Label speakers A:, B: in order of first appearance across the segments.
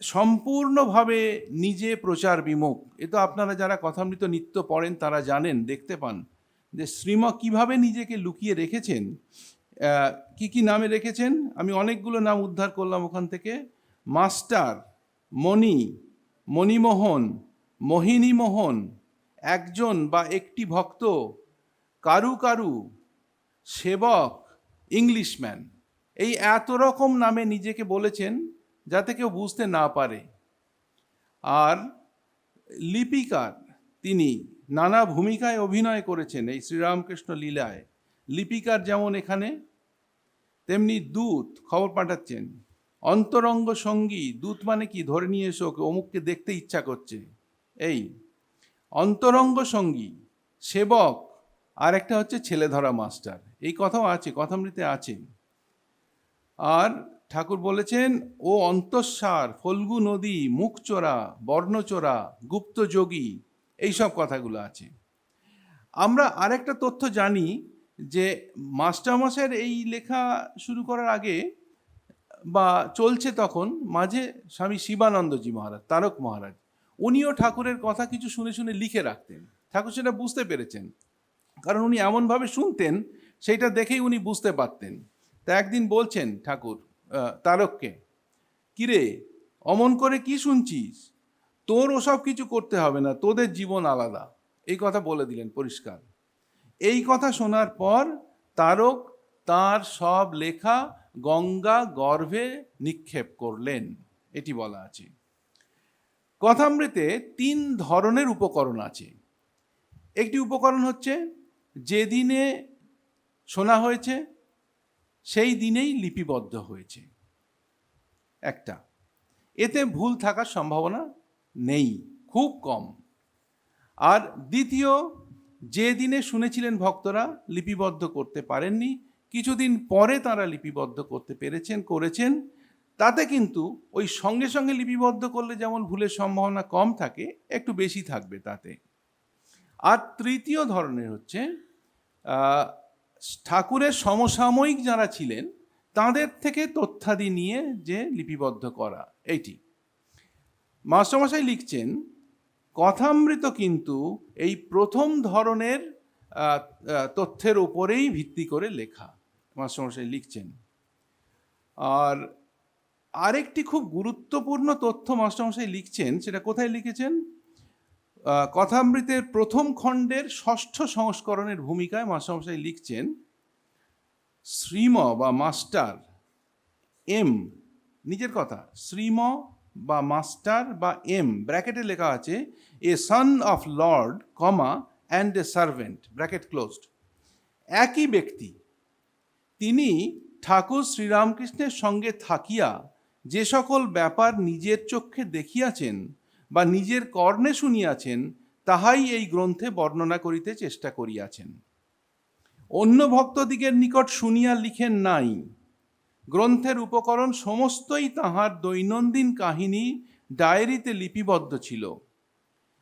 A: সম্পূর্ণভাবে নিজে প্রচার বিমুখ। এ তো আপনারা যারা কথামৃত নিত্য পড়েন, তারা জানেন, দেখতে পান যে শ্রীম কীভাবে নিজেকে লুকিয়ে রেখেছেন কি কি নামে রেখেছেন। আমি অনেকগুলো নাম উদ্ধার করলাম ওখান থেকে। মাস্টার, মণি, মণিমোহন, মোহিনীমোহন, একজন বা একটি ভক্ত, কারু কারু, সেবক, ইংলিশম্যান। এই এত রকম নামে নিজেকে বলেছেন যাতে কেউ বুঝতে না পারে। আর লিপিকার তিনি নানা ভূমিকায় অভিনয় করেছেন এই শ্রীরামকৃষ্ণ লীলায়। লিপিকার যেমন এখানে, তেমনি দূত খবর পাঠাচ্ছেন। অন্তরঙ্গ সঙ্গী, দূত মানে কি? ধরে নিয়ে এসো, ওকে অমুককে দেখতে ইচ্ছা করছে। এই, অন্তরঙ্গ সঙ্গী, সেবক আর একটা হচ্ছে ছেলে ধরা মাস্টার। এই কথাও আছে, কথামৃতে আছে। আর ঠাকুর বলেছেন, ও অন্তঃসার, ফল্গু নদী, মুখচোরা, বর্ণচোরা গুপ্তযোগী এইসব কথাগুলো আছে। আমরা আরেকটা তথ্য জানি যে, মাস্টারমশাইয়ের এই লেখা শুরু করার আগে বা চলছে তখন মাঝে স্বামী শিবানন্দজি মহারাজ, তারক মহারাজ, উনিও ঠাকুরের কথা কিছু শুনে শুনে লিখে রাখতেন। ঠাকুর সেটা বুঝতে পেরেছেন। কারণ উনি এমনভাবে শুনতেন, সেইটা দেখেই উনি বুঝতে পারতেন। তা একদিন বলছেন ঠাকুর তারককে, কিরে, অমন করে কি শুনছিস? তোর ওসব কিছু করতে হবে না, তোদের জীবন আলাদা। এই কথা বলে দিলেন পরিষ্কার। এই কথা শোনার পর তারক তার সব লেখা গঙ্গা গর্ভে নিক্ষেপ করলেন, এটি বলা আছে। কথামৃতে তিন ধরনের উপকরণ আছে। একটি উপকরণ হচ্ছে, যেদিনে শোনা হয়েছে সেই দিনেই লিপিবদ্ধ হয়েছে। একটা, এতে ভুল থাকার সম্ভাবনা নেই, খুব কম। আর দ্বিতীয়, যে দিনে শুনেছিলেন ভক্তরা লিপিবদ্ধ করতে পারেননি, কিছুদিন পরে তারা লিপিবদ্ধ করতে পেরেছেন, করেছেন, তাতে কিন্তু ওই সঙ্গে সঙ্গে লিপিবদ্ধ করলে যেমন ভুলের সম্ভাবনা কম থাকে, একটু বেশি থাকবে তাতে। আর তৃতীয় ধরনের হচ্ছে ঠাকুরের সমসাময়িক যারা ছিলেন, তাদের থেকে তথ্যাদি নিয়ে যে লিপিবদ্ধ করা, এইটি। মাস্টারমশাই লিখছেন, কথামৃত কিন্তু এই প্রথম ধরনের তথ্যের উপরেই ভিত্তি করে লেখা। মাস্টারমশাই লিখছেন। আর আরেকটি খুব গুরুত্বপূর্ণ তথ্য মাস্টারমশাই লিখছেন, সেটা কোথায় লিখেছেন? কথামৃতের প্রথম খণ্ডের ষষ্ঠ সংস্করণের ভূমিকায় মাস্টারমশাই লিখছেন, শ্রীম বা মাস্টার, এম, নিজের কথা, শ্রীম বা মাস্টার বা এম, ব্র্যাকেটে লেখা আছে, a son of lord comma and a servant bracket closed. একই ব্যক্তি, তিনি ঠাকুর শ্রীরামকৃষ্ণের সঙ্গে থাকিয়া যে সকল ব্যাপার নিজের চক্ষে দেখিয়াছেন বা নিজের কর্ণে শুনিয়াছেন, তাহাই এই গ্রন্থে বর্ণনা করিতে চেষ্টা করিয়াছেন। অন্য ভক্তদিগের নিকট শুনিয়া লিখেন নাই। গ্রন্থের উপকরণ সমস্তই তাহার দৈনন্দিন কাহিনী ডায়েরিতে লিপিবদ্ধ ছিল।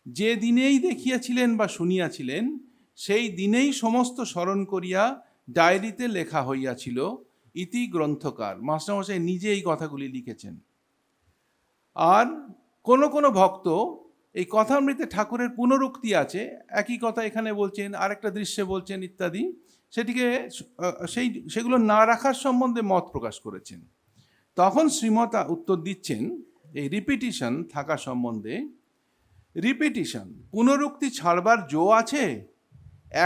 A: যে দিনেই দেখিয়াছিলেন বা শুনিয়াছিলেন, সেই দিনেই সমস্ত স্মরণ করিয়া ডায়েরিতে লেখা হইয়াছিল, ইতি গ্রন্থকার। মাস্টারমশাই নিজে এই কথাগুলি লিখেছেন। আর কোন কোন ভক্ত এই কথামৃতে ঠাকুরের পুনরুক্তি আছে, একই কথা এখানে বলছেন, আরেকটা দৃশ্যে বলছেন ইত্যাদি, সেটিকে সেই, সেগুলো না রাখার সম্বন্ধে মত প্রকাশ করেছেন। তখন শ্রীমতা উত্তর দিচ্ছেন, এই রিপিটিশন থাকা সম্বন্ধে রিপিটিশন পুনরুক্তি ছাড়বার জো আছে?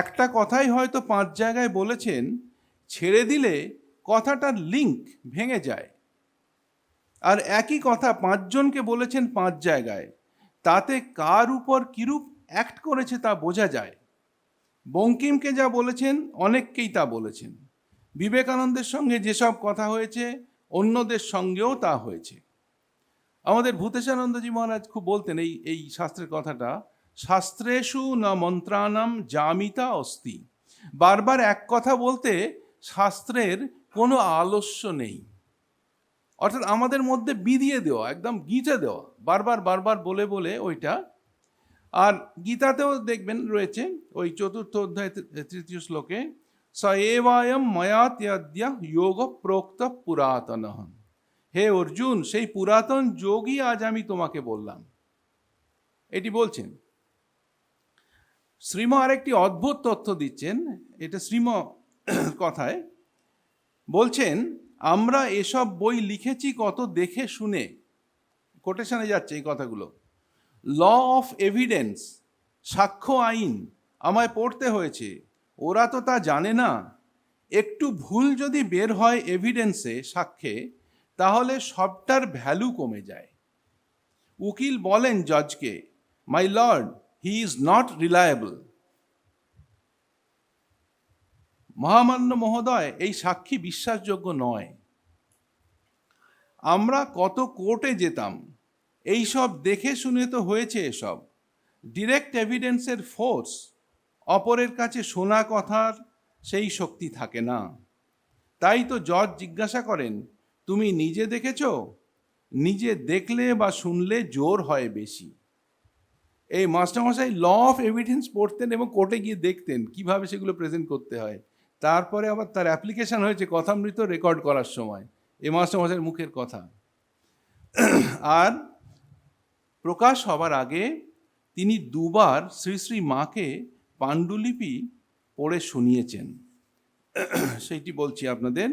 A: একটা কথাই হয়তো পাঁচ জায়গায় বলেছেন, ছেড়ে দিলে কথাটার লিঙ্ক ভেঙে যায়। আর একই কথা পাঁচজনকে বলেছেন পাঁচ জায়গায়। তাতে কার উপর কিরূপ অ্যাক্ট করেছে তা বোঝা যায়। বঙ্কিমকে যা বলেছেন, অনেককেই তা বলেছেন। বিবেকানন্দের সঙ্গে যেসব কথা হয়েছে, অন্যদের সঙ্গেও তা হয়েছে। আমাদের ভূতেশানন্দজি মহারাজ খুব বলতেন এই এই শাস্ত্রের কথাটা, শাস্ত্রেষু না মন্ত্রানাম জামিতা অস্তি। বারবার এক কথা বলতে শাস্ত্রের কোনো আলস্য নেই। অর্থাৎ আমাদের মধ্যে বিধিয়ে দেওয়া, একদম গিঁটে দেওয়া, বারবার বারবার বলে বলে ওইটা। আর গীতাতেও দেখবেন রয়েছে ওই চতুর্থ অধ্যায় তৃতীয় শ্লোকে স এবায়ম ময়া ত্যাদ্য যোগ প্রোক্ত পুরাতন। হে অর্জুন, সেই পুরাতন যোগই আজ আমি তোমাকে বললাম। এটি বলছেন। শ্রীম আরেকটি অদ্ভুত তথ্য দিচ্ছেন, এটা শ্রীম কথায়। বলছেন আমরা এসব বই লিখেছি কত দেখে শুনে। কোটেশনে যাচ্ছে এই কথাগুলো। ল অফ এভিডেন্স সাক্ষ্য আইন আমায় পড়তে হয়েছে। ওরা তো তা জানে না। একটু ভুল যদি বের হয় এভিডেন্সে সাক্ষ্যে, তাহলে সবটার ভ্যালু কমে যায়। উকিল বলেন জজকে my lord he is not reliable মহামান্য মহোদয়, এই সাক্ষী বিশ্বাসযোগ্য নয়। আমরা কত কোর্টে যেতাম, এই সব দেখে শুনে তো হয়েছে এসব। ডিরেক্ট এভিডেন্সের ফোর্স অপরের কাছে শোনা কথার সেই শক্তি থাকে না। তাই তো জজ জিজ্ঞাসা করেন, তুমি নিজে দেখেছ? নিজে দেখলে বা শুনলে জোর হয় বেশি? এই মাস্টারমশাই ল অফ এভিডেন্স পড়তেন এবং কোর্টে গিয়ে দেখতেন, কীভাবে সেগুলো প্রেজেন্ট করতে হয়। তারপরে আবার তার অ্যাপ্লিকেশন হয়েছে কথামৃত রেকর্ড করার সময়। এই মাস্টারমশাইয়ের মুখের কথা। আর প্রকাশ হবার আগে তিনি দুবার শ্রী শ্রী মাকে পাণ্ডুলিপি পড়ে শুনিয়েছেন। সেইটি বলছি আপনাদের।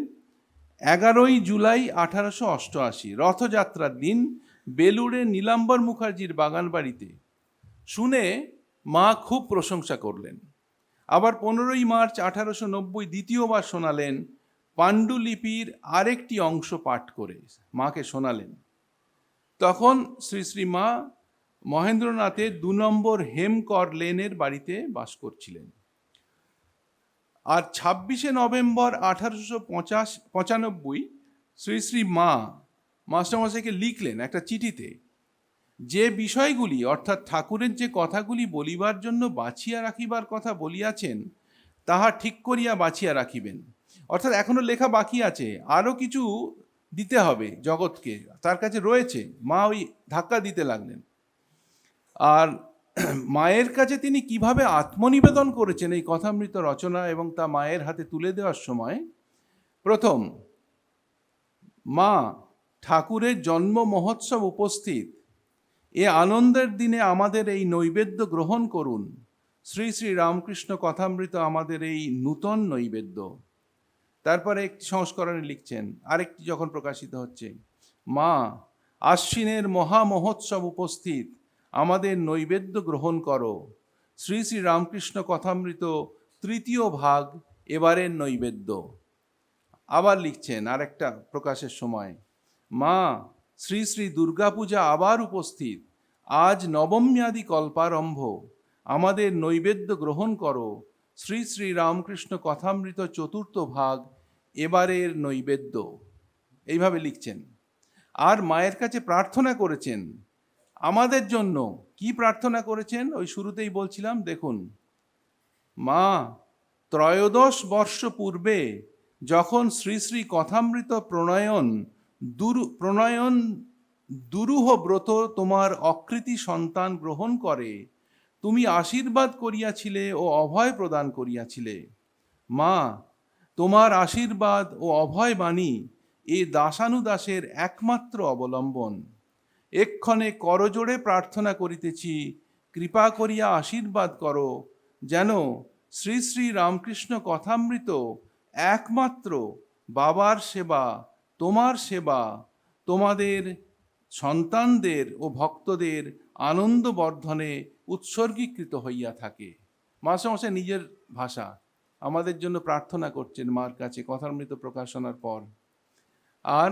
A: এগারোই জুলাই আঠারোশো অষ্টআশি, রথযাত্রার দিন বেলুড়ে নীলাম্বর মুখার্জির বাগান বাড়িতে শুনে মা খুব প্রশংসা করলেন। আবার পনেরোই মার্চ আঠারোশো নব্বই দ্বিতীয়বার শোনালেন পাণ্ডুলিপির আরেকটি অংশ পাঠ করে, মাকে শোনালেন। তখন শ্রী শ্রী মা মহেন্দ্রনাথের দু নম্বর হেমকর লেনের বাড়িতে বাস করছিলেন। আর ছাব্বিশে নভেম্বর আঠারোশো পঁচাশ, পঁচানব্বই শ্রী শ্রী মা মাস্টারমশাইকে লিখলেন একটা চিঠিতে যে বিষয়গুলি, অর্থাৎ ঠাকুরের যে কথাগুলি বলিবার জন্য বাছিয়া রাখিবার কথা বলিয়াছেন, তাহা ঠিক করিয়া বাছিয়া রাখিবেন। অর্থাৎ এখনও লেখা বাকি আছে, আরও কিছু দিতে হবে জগৎকে। তার কাছে রয়েছে, মা ওই ধাক্কা দিতে লাগলেন। আর মায়ের কাছে তিনি কীভাবে আত্মনিবেদন করেছেন এই কথামৃত রচনা এবং তা মায়ের হাতে তুলে দেওয়ার সময়? প্রথম, মা, ঠাকুরের জন্ম মহোৎসব উপস্থিত। এ আনন্দের দিনে আমাদের এই নৈবেদ্য গ্রহণ করুন। শ্রী শ্রী রামকৃষ্ণ কথামৃত আমাদের এই নূতন নৈবেদ্য। তারপরে একটি সংস্করণে লিখছেন, আরেকটি যখন প্রকাশিত হচ্ছে, মা, আশ্বিনের মহা মহোৎসব উপস্থিত, আমাদের নৈবেদ্য গ্রহণ করো। শ্রী শ্রী রামকৃষ্ণ কথামৃত তৃতীয় ভাগ, এবারের নৈবেদ্য। আবার লিখছেন আরেকটা প্রকাশের সময়, মা, শ্রী শ্রী দুর্গাপূজা আবার উপস্থিত আজ নবম্যাদি কল্পারম্ভ। আমাদের নৈবেদ্য গ্রহণ করো। শ্রী শ্রী রামকৃষ্ণ কথামৃত চতুর্থ ভাগ, এবারের নৈবেদ্য। এইভাবে লিখছেন। আর মায়ের কাছে প্রার্থনা করেছেন। আমাদের জন্য কি প্রার্থনা করেছেন? ওই শুরুতেই বলছিলাম, দেখুন, মা, ত্রয়োদশ বর্ষ পূর্বে যখন শ্রী শ্রী কথামৃত প্রণয়ন, দুর, প্রণয়ন দুরূহ ব্রত তোমার অকৃতি সন্তান গ্রহণ করে। তুমি আশীর্বাদ করিয়াছিলে ও অভয় প্রদান করিয়াছিলে। মা, তোমার আশীর্বাদ ও অভয় বাণী এ দাসানুদাসের একমাত্র অবলম্বন। এক্ষণে করজোড়ে প্রার্থনা করিতেছি, কৃপা করিয়া আশীর্বাদ করো, যেন শ্রী শ্রী রামকৃষ্ণ কথামৃত একমাত্র বাবার সেবা, তোমার সেবা, তোমাদের সন্তানদের ও ভক্তদের আনন্দ বর্ধনে উৎসর্গীকৃত হইয়া থাকে। মাসে মাসে নিজের ভাষা, আমাদের জন্য প্রার্থনা করছেন মার কাছে, কথামৃত প্রকাশনার পর। আর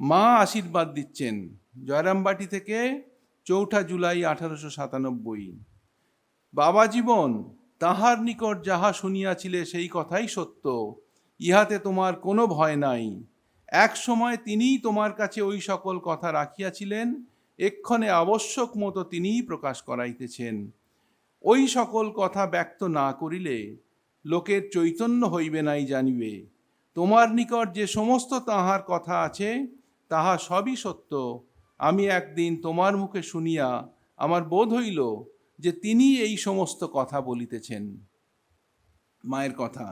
A: মা আশীর্বাদ দিচ্ছেন জয়রামবাটি থেকে চৌঠা জুলাই আঠারোশো সাতানব্বই। বাবা জীবন, তাহার নিকট যাহা শুনিয়াছিলে সেই কথাই সত্য, ইহাতে তোমার কোনো ভয় নাই। এক সময় তিনিই তোমার কাছে ওই সকল কথা রাখিয়াছিলেন, এক্ষণে আবশ্যক মতো তিনিই প্রকাশ করাইতেছেন। ওই সকল কথা ব্যক্ত না করিলে লোকের চৈতন্য হইবে নাই জানিবে। তোমার নিকট যে সমস্ত তাহার কথা আছে, তাহা সবই সত্য। আমি একদিন তোমার মুখে শুনিয়া আমার বোধ হইল যে তিনি এই সমস্ত কথা বলিতেছেন। মায়ের কথা